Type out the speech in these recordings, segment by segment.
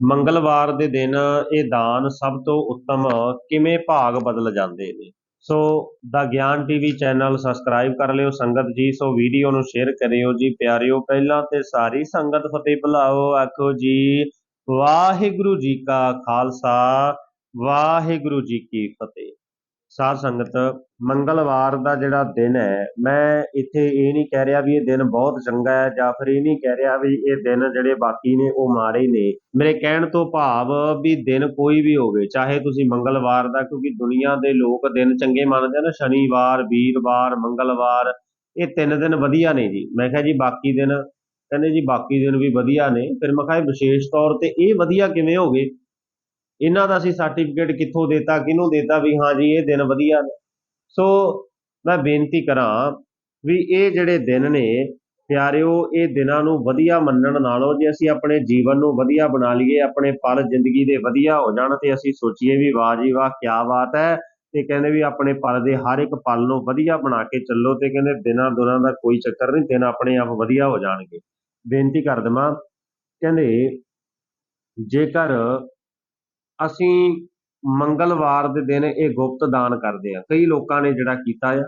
ਮੰਗਲਵਾਰ ਦੇ ਦਿਨ ਇਹ ਦਾਨ ਸਭ ਤੋਂ ਉੱਤਮ ਕਿਵੇਂ ਭਾਗ ਬਦਲ ਜਾਂਦੇ ਨੇ? ਸੋ ਦਾ ਗਿਆਨ ਟੀਵੀ ਚੈਨਲ ਸਬਸਕ੍ਰਾਈਬ ਕਰ ਲਿਓ, ਸੰਗਤ ਜੀ। ਸੋ ਵੀਡੀਓ ਨੂੰ ਸ਼ੇਅਰ ਕਰਿਓ ਜੀ, ਪਿਆਰਿਓ। ਪਹਿਲਾਂ ਤੇ ਸਾਰੀ ਸੰਗਤ ਫਤਿਹ ਬੁਲਾਓ ਆਖੋ ਜੀ, ਵਾਹਿਗੁਰੂ ਜੀ ਕਾ ਖਾਲਸਾ, ਵਾਹਿਗੁਰੂ ਜੀ ਕੀ ਫਤਿਹ। ਸਾਧ ਸੰਗਤ, ਮੰਗਲਵਾਰ ਦਾ ਜਿਹੜਾ ਦਿਨ ਹੈ, ਮੈਂ ਇੱਥੇ ਇਹ ਨਹੀਂ ਕਹਿ ਰਿਹਾ ਵੀ ਇਹ ਦਿਨ ਬਹੁਤ ਚੰਗਾ ਹੈ ਜਾਂ ਫਿਰ ਇਹ ਨਹੀਂ ਕਹਿ ਰਿਹਾ ਵੀ ਇਹ ਦਿਨ ਜਿਹੜੇ ਬਾਕੀ ਨੇ ਉਹ ਮਾੜੇ ਨੇ। ਮੇਰੇ ਕਹਿਣ ਤੋਂ ਭਾਵ ਵੀ ਦਿਨ ਕੋਈ ਵੀ ਹੋਵੇ, ਚਾਹੇ ਤੁਸੀਂ ਮੰਗਲਵਾਰ ਦਾ, ਕਿਉਂਕਿ ਦੁਨੀਆ ਦੇ ਲੋਕ ਦਿਨ ਚੰਗੇ ਮੰਨਦੇ ਨੇ, ਸ਼ਨੀਵਾਰ, ਵੀਰਵਾਰ, ਮੰਗਲਵਾਰ, ਇਹ ਤਿੰਨ ਦਿਨ ਵਧੀਆ ਨੇ ਜੀ। ਮੈਂ ਕਿਹਾ ਜੀ ਬਾਕੀ ਦਿਨ, ਕਹਿੰਦੇ ਜੀ ਬਾਕੀ ਦਿਨ ਵੀ ਵਧੀਆ ਨੇ। ਫਿਰ ਮੈਂ ਕਿਹਾ ਵਿਸ਼ੇਸ਼ ਤੌਰ ਤੇ ਇਹ ਵਧੀਆ ਕਿਵੇਂ ਹੋ ਗਏ? ਇਹਨਾਂ ਦਾ ਅਸੀਂ ਸਰਟੀਫਿਕੇਟ ਕਿੱਥੋਂ ਦੇਤਾ, ਕਿਹਨੂੰ ਦੇਤਾ ਵੀ ਹਾਂ ਜੀ, ਇਹ ਦਿਨ ਵਧੀਆ ਨੇ। ਸੋ ਮੈਂ ਬੇਨਤੀ ਕਰਾਂ ਵੀ ਇਹ ਜਿਹੜੇ ਦਿਨ ਨੇ, ਪਿਆਰਿਓ, ਇਹ ਦਿਨਾਂ ਨੂੰ ਵਧੀਆ ਮੰਨਣ ਨਾਲੋਂ ਜੇ ਅਸੀਂ ਆਪਣੇ ਜੀਵਨ ਨੂੰ ਵਧੀਆ ਬਣਾ ਲਈਏ, ਆਪਣੇ ਪਲ ਜ਼ਿੰਦਗੀ ਦੇ ਵਧੀਆ ਹੋ ਜਾਣ ਤੇ ਅਸੀਂ ਸੋਚੀਏ ਵੀ ਵਾਹ ਜੀ ਵਾਹ ਕੀ ਬਾਤ ਹੈ। ਤੇ ਕਹਿੰਦੇ ਵੀ ਆਪਣੇ ਪਲ ਦੇ ਹਰ ਇੱਕ ਪਲ ਨੂੰ ਵਧੀਆ ਬਣਾ ਕੇ ਚੱਲੋ ਤੇ ਕਹਿੰਦੇ ਦਿਨਾਂ ਦੁਰਾਂ ਦਾ ਕੋਈ ਚੱਕਰ ਨਹੀਂ, ਦਿਨ ਆਪਣੇ ਆਪ ਵਧੀਆ ਹੋ ਜਾਣਗੇ। ਬੇਨਤੀ ਕਰ ਦਵਾਂ, ਕਹਿੰਦੇ ਜੇਕਰ ਅਸੀਂ ਮੰਗਲਵਾਰ ਦੇ ਦਿਨ ਇਹ ਗੁਪਤ ਦਾਨ ਕਰਦੇ ਆ ਕਈ ਲੋਕਾਂ ਨੇ ਜਿਹੜਾ ਕੀਤਾ ਆ,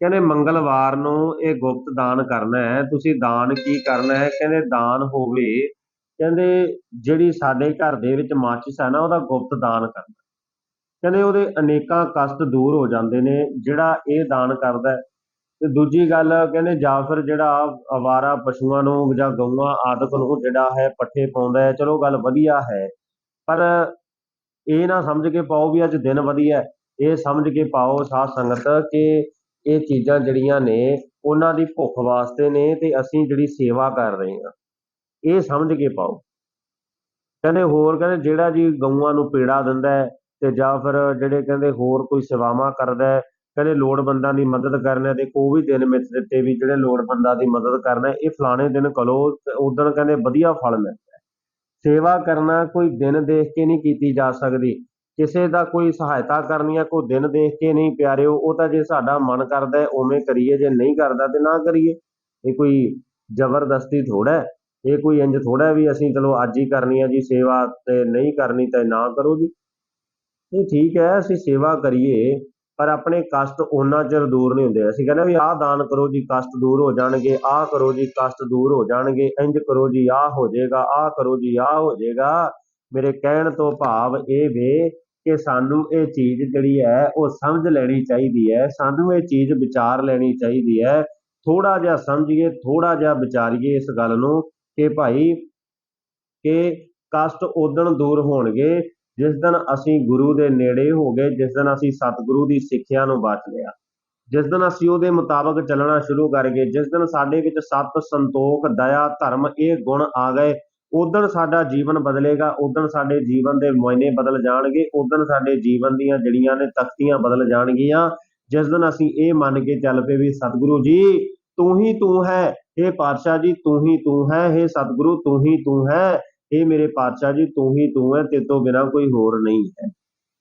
ਕਹਿੰਦੇ ਮੰਗਲਵਾਰ ਨੂੰ ਇਹ ਗੁਪਤ ਦਾਨ ਕਰਨਾ ਹੈ, ਤੁਸੀਂ ਦਾਨ ਕੀ ਕਰਨਾ ਹੈ? ਕਹਿੰਦੇ ਦਾਨ ਹੋਵੇ, ਕਹਿੰਦੇ ਜਿਹੜੀ ਸਾਡੇ ਘਰ ਦੇ ਵਿੱਚ ਮਾਚਿਸ ਹੈ ਨਾ, ਉਹਦਾ ਗੁਪਤ ਦਾਨ ਕਰਨਾ। ਕਹਿੰਦੇ ਉਹਦੇ ਅਨੇਕਾਂ ਕਸ਼ਟ ਦੂਰ ਹੋ ਜਾਂਦੇ ਨੇ, ਜਿਹੜਾ ਇਹ ਦਾਨ ਕਰਦਾ ਹੈ। ਤੇ ਦੂਜੀ ਗੱਲ, ਕਹਿੰਦੇ ਜਾਂ ਫਿਰ ਜਿਹੜਾ ਅਵਾਰਾ ਪਸ਼ੂਆਂ ਨੂੰ ਜਾਂ ਗਊਆਂ ਆਦਿਕ ਨੂੰ ਜਿਹੜਾ ਹੈ, ਪੱਠੇ ਪਾਉਂਦਾ ਹੈ, ਚਲੋ ਗੱਲ ਵਧੀਆ ਹੈ। ਪਰ ਇਹ ਨਾ ਸਮਝ ਕੇ ਪਾਓ ਵੀ ਅੱਜ ਦਿਨ ਵਧੀਆ ਇਹ ਸਮਝ ਕੇ ਪਾਓ ਸਾਧ ਸੰਗਤ ਕਿ ਇਹ ਚੀਜ਼ਾਂ ਜਿਹੜੀਆਂ ਨੇ, ਉਹਨਾਂ ਦੀ ਭੁੱਖ ਵਾਸਤੇ ਨੇ ਤੇ ਅਸੀਂ ਜਿਹੜੀ ਸੇਵਾ ਕਰ ਰਹੇ ਹਾਂ। ਇਹ ਸਮਝ ਕੇ ਪਾਓ। ਕਹਿੰਦੇ ਹੋਰ ਕਹਿੰਦੇ ਜਿਹੜਾ ਜੀ ਗਊਆਂ ਨੂੰ ਪੇੜਾ ਦਿੰਦਾ ਤੇ ਜਾਂ ਫਿਰ ਜਿਹੜੇ ਕਹਿੰਦੇ ਹੋਰ ਕੋਈ ਸੇਵਾਵਾਂ ਕਰਦਾ ਕਹਿੰਦੇ ਲੋੜਵੰਦਾਂ ਦੀ ਮਦਦ ਕਰਨਾ ਤੇ ਕੋਈ ਵੀ ਦਿਨ ਮਿੱਥ ਦਿੱਤੇ ਵੀ ਜਿਹੜੇ ਲੋੜਵੰਦਾਂ ਦੀ ਮਦਦ ਕਰਨਾ ਇਹ ਫਲਾਣੇ ਦਿਨ ਕਰੋ ਉਦੋਂ ਕਹਿੰਦੇ ਵਧੀਆ ਫਲ ਮਿਲਦਾ ਸੇਵਾ ਕਰਨਾ ਕੋਈ ਦਿਨ ਦੇਖ ਕੇ ਨਹੀਂ ਕੀਤੀ ਜਾ ਸਕਦੀ। ਕਿਸੇ ਦਾ ਕੋਈ ਸਹਾਇਤਾ ਕਰਨੀ ਆ ਕੋਈ ਦਿਨ ਦੇਖ ਕੇ ਨਹੀਂ ਪਿਆਰਿਓ, ਉਹ ਤਾਂ ਜੇ ਸਾਡਾ ਮਨ ਕਰਦਾ ਉਵੇਂ ਕਰੀਏ, ਜੇ ਨਹੀਂ ਕਰਦਾ ਤੇ ਨਾ ਕਰੀਏ। ਇਹ ਕੋਈ ਜ਼ਬਰਦਸਤੀ ਥੋੜਾ ਹੈ। ਇਹ ਕੋਈ ਇੰਜ ਥੋੜਾ ਵੀ ਅਸੀਂ ਚਲੋ ਅੱਜ ਹੀ ਕਰਨੀ ਆ ਜੀ, ਸੇਵਾ ਤੇ ਨਹੀਂ ਕਰਨੀ ਤਾਂ ਨਾ ਕਰੋ ਜੀ। ਇਹ ਠੀਕ ਹੈ, ਅਸੀਂ ਸੇਵਾ ਕਰੀਏ। ਪਰ ਆਪਣੇ ਕਸ਼ਟ ਉਹਨਾਂ ਚਿਰ ਦੂਰ ਨਹੀਂ ਹੁੰਦੇ। ਅਸੀਂ ਕਹਿੰਦੇ ਵੀ ਆਹ ਦਾਨ ਕਰੋ ਜੀ, ਕਸ਼ਟ ਦੂਰ ਹੋ ਜਾਣਗੇ, ਆਹ ਕਰੋ ਜੀ, ਕਸ਼ਟ ਦੂਰ ਹੋ ਜਾਣਗੇ, ਇੰਜ ਕਰੋ ਜੀ, ਆਹ ਹੋ ਜਾਏਗਾ, ਆਹ ਕਰੋ ਜੀ, ਆਹ ਹੋ ਜਾਏਗਾ। ਮੇਰੇ ਕਹਿਣ ਤੋਂ ਭਾਵ ਇਹ ਵੇ ਕਿ ਸਾਨੂੰ ਇਹ ਚੀਜ਼ ਜਿਹੜੀ ਹੈ, ਉਹ ਸਮਝ ਲੈਣੀ ਚਾਹੀਦੀ ਹੈ, ਸਾਨੂੰ ਇਹ ਚੀਜ਼ ਵਿਚਾਰ ਲੈਣੀ ਚਾਹੀਦੀ ਹੈ। ਥੋੜਾ ਜਿਹਾ ਸਮਝੀਏ ਥੋੜਾ ਜਿਹਾ ਵਿਚਾਰੀਏ ਇਸ ਗੱਲ ਨੂੰ ਕਿ ਭਾਈ, ਕਿ ਕਸ਼ਟ ਉਦਣ ਦੂਰ ਹੋਣਗੇ ਜਿਸ ਦਿਨ ਅਸੀਂ ਗੁਰੂ ਦੇ ਨੇੜੇ ਹੋ ਗਏ, ਜਿਸ ਦਿਨ ਅਸੀਂ ਸਤਿਗੁਰੂ ਦੀ ਸਿੱਖਿਆ ਨੂੰ ਬਾਚ ਲਿਆ। ਜਿਸ ਦਿਨ ਅਸੀਂ ਉਹਦੇ ਮੁਤਾਬਕ ਚੱਲਣਾ ਸ਼ੁਰੂ ਕਰ ਗਏ, ਜਿਸ ਦਿਨ ਸਾਡੇ ਵਿੱਚ ਸਤ ਸੰਤੋਖ, ਦਇਆ, ਧਰਮ ਇਹ ਗੁਣ ਆ ਗਏ, ਉਦੋਂ ਸਾਡਾ ਜੀਵਨ ਬਦਲੇਗਾ, ਉਦੋਂ ਸਾਡੇ ਜੀਵਨ ਦੇ ਮੁਆਇਨੇ ਬਦਲ ਜਾਣਗੇ, ਉਦੋਂ ਸਾਡੇ ਜੀਵਨ ਦੀਆਂ ਜਿਹੜੀਆਂ ਨੇ ਤਖਤੀਆਂ ਬਦਲ ਜਾਣਗੀਆਂ। ਜਿਸ ਦਿਨ ਅਸੀਂ ਇਹ ਮੰਨ ਕੇ ਚੱਲ ਪਏ ਵੀ ਸਤਿਗੁਰੂ ਜੀ, ਤੂੰ ਹੀ ਤੂੰ ਹੈ ਇਹ ਪਾਤਸ਼ਾਹ ਜੀ, ਤੂੰ ਹੀ ਤੂੰ ਹੈ ਇਹ ਸਤਿਗੁਰੂ, ਤੂੰ ਹੀ ਤੂੰ ਹੈ। ਇਹ ਮੇਰੇ ਪਾਤਸ਼ਾਹ ਜੀ, ਤੂੰ ਹੀ ਤੂੰ ਹੈ ਤੇ ਤੋਂ ਬਿਨਾ ਕੋਈ ਹੋਰ ਨਹੀਂ ਹੈ।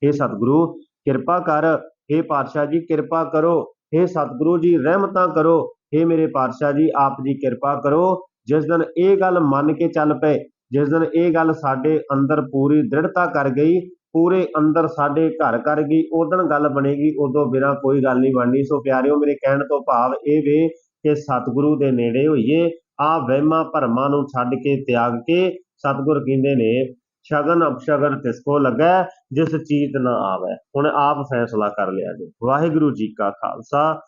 ਇਹ ਸਤਿਗੁਰੂ, ਕਿਰਪਾ ਕਰ। ਇਹ ਪਾਤਸ਼ਾਹ ਜੀ, ਕਿਰਪਾ ਕਰੋ। ਇਹ ਸਤਿਗੁਰੂ ਜੀ, ਰਹਿਮਤਾਂ ਕਰੋ। ਇਹ ਮੇਰੇ ਪਾਤਸ਼ਾਹ ਜੀ, ਆਪ ਜੀ ਕਿਰਪਾ ਕਰੋ। ਜਿਸ ਦਿਨ ਇਹ ਗੱਲ ਮੰਨ ਕੇ ਚੱਲ ਪਏ, ਜਿਸ ਦਿਨ ਇਹ ਗੱਲ ਸਾਡੇ ਅੰਦਰ ਪੂਰੀ ਦ੍ਰਿੜਤਾ ਕਰ ਗਈ, ਪੂਰੇ ਅੰਦਰ ਸਾਡੇ ਘਰ ਕਰ ਗਈ ਉਦੋਂ ਗੱਲ ਬਣੇਗੀ, ਉਦੋਂ ਬਿਨਾ ਕੋਈ ਗੱਲ ਨਹੀਂ ਬਣਨੀ। ਸੋ ਪਿਆਰਿਓ, ਮੇਰੇ ਕਹਿਣ ਤੋਂ ਭਾਵ ਇਹ ਵੇ ਕਿ ਸਤਿਗੁਰੂ ਦੇ ਨੇੜੇ ਹੋਈਏ, ਆ ਵਹਿਮਾਂ ਭਰਮਾਂ ਨੂੰ ਛੱਡ ਕੇ, ਤਿਆਗ ਕੇ ਸਤਿਗੁਰ ਕਹਿੰਦੇ ਨੇ, ਸ਼ਗਨ ਅਪਸ਼ਗਨ ਤਿਸਕੋ ਲੱਗੈ, ਜਿਸ ਚੀਤ ਨਾ ਆਵੇ। ਹੁਣ ਆਪ ਫੈਸਲਾ ਕਰ ਲਿਆ ਜੇ। ਵਾਹਿਗੁਰੂ ਜੀ ਕਾ ਖਾਲਸਾ